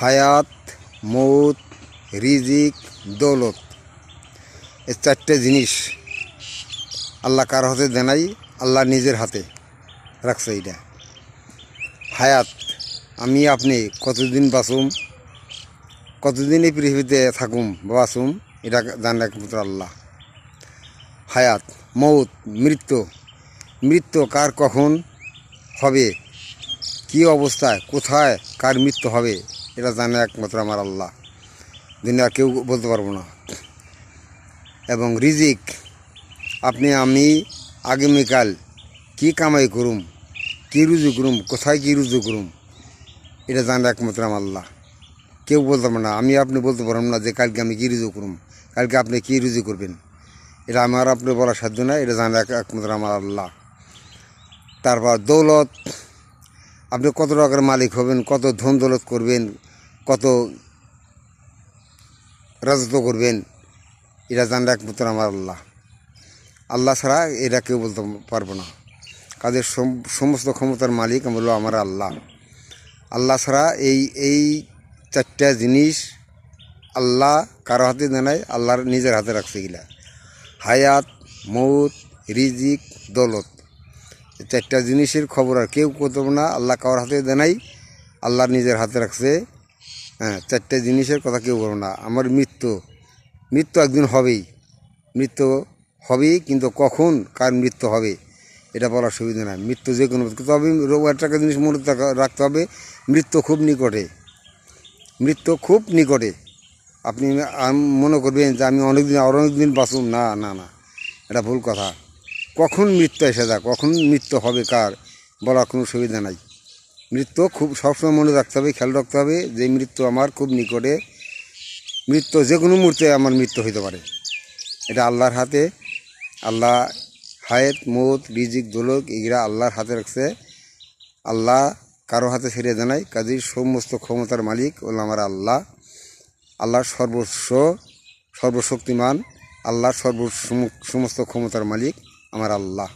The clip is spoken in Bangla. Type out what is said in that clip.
হায়াত, মৌত, রিজিক, দৌলত। এই চারটে জিনিস আল্লাহ কার হাতে দেনাই আল্লাহ নিজের হাতে রাখছে এটা হায়াত, আমি আপনি কতদিন বাঁচুম? কতদিন এই পৃথিবীতে থাকুম বা বাঁচুম? এটা জান একমাত্র আল্লাহ। হায়াত, মৌত, মৃত্যু। মৃত্যু কার কখন হবে? কি অবস্থায়? কোথায় কার মৃত্যু হবে? এটা জানে একমাত্র আমার আল্লাহ। দুনিয়া কেউ বলতে পারব না। এবং রিজিক, আপনি, আমি, আগামীকাল কি কামাই করুম, কি রুজু করুম, কোথায় কি রুজু করুম, এটা জানে একমাত্র আমার আল্লাহ। কেউ বলতে পারবে না। আমি আপনি বলতে পারবেন না যে কালকে আমি কী রুজু করুম, কালকে আপনি কী রুজু করবেন। এটা আমার আপনি বলার সাধ্য না এটা জানে এক- একমাত্র আমার আল্লাহ। তারপর দৌলত আপনি কত টাকার মালিক হবেন, কত ধন দৌলত করবেন, কত রাজত্ব করবেন, এটা জানলে একমাত্র আমার আল্লাহ। আল্লাহ ছাড়া এটা কেউ বলতে পারব না। সম- সমস্ত ক্ষমতার মালিক হলো আমার আল্লাহ। আল্লাহ ছাড়া এই এই চারটা জিনিস আল্লাহ কারও হাতে দেনায় আল্লাহর নিজের হাতে রাখছে গিলা হায়াত, মৌত, রিজিক, দৌলত। চারটা জিনিসের খবর আর কেউ করতে পারবে না, আল্লাহ কারোর হাতে দেনাই আল্লাহ নিজের হাতে রাখছে। হ্যাঁ চারটে জিনিসের কথা কেউ বলবে না। আমার মৃত্যু মৃত্যু একদিন হবেই। মৃত্যু হবেই, কিন্তু কখন, কার মৃত্যু হবে, এটা বলার সুবিধা নাই। মৃত্যু যে কোনো তবে রোগ একটা জিনিস মনে রাখতে হবে, মৃত্যু খুব নিকটে। মৃত্যু খুব নিকটে। আপনি মনে করবেন যে আমি অনেক দিন আর অনেক দিন বাঁচুম। না না না, এটা ভুল কথা। কখন মৃত্যু এসে যায় কখন মৃত্যু হবে কার, বলার কোনো সুবিধা নাই। মৃত্যু খুব, সবসময় মনে রাখতে হবে, খেয়াল রাখতে হবে যে মৃত্যু আমার খুব নিকটে। মৃত্যু যে কোনো মুহূর্তে আমার মৃত্যু হইতে পারে। এটা আল্লাহর হাতে। আল্লাহ হায়েত, মৌত, রিজিক, দোলক, এগুলা আল্লাহর হাতে রাখছে। আল্লাহ কারও হাতে ছেড়ে জানাই কাজেই সমস্ত ক্ষমতার মালিক হল আমার আল্লাহ। আল্লাহ সর্বস্ব, সর্বশক্তিমান। আল্লাহ সর্ব সমস্ত ক্ষমতার মালিক। আমার আল্লাহ।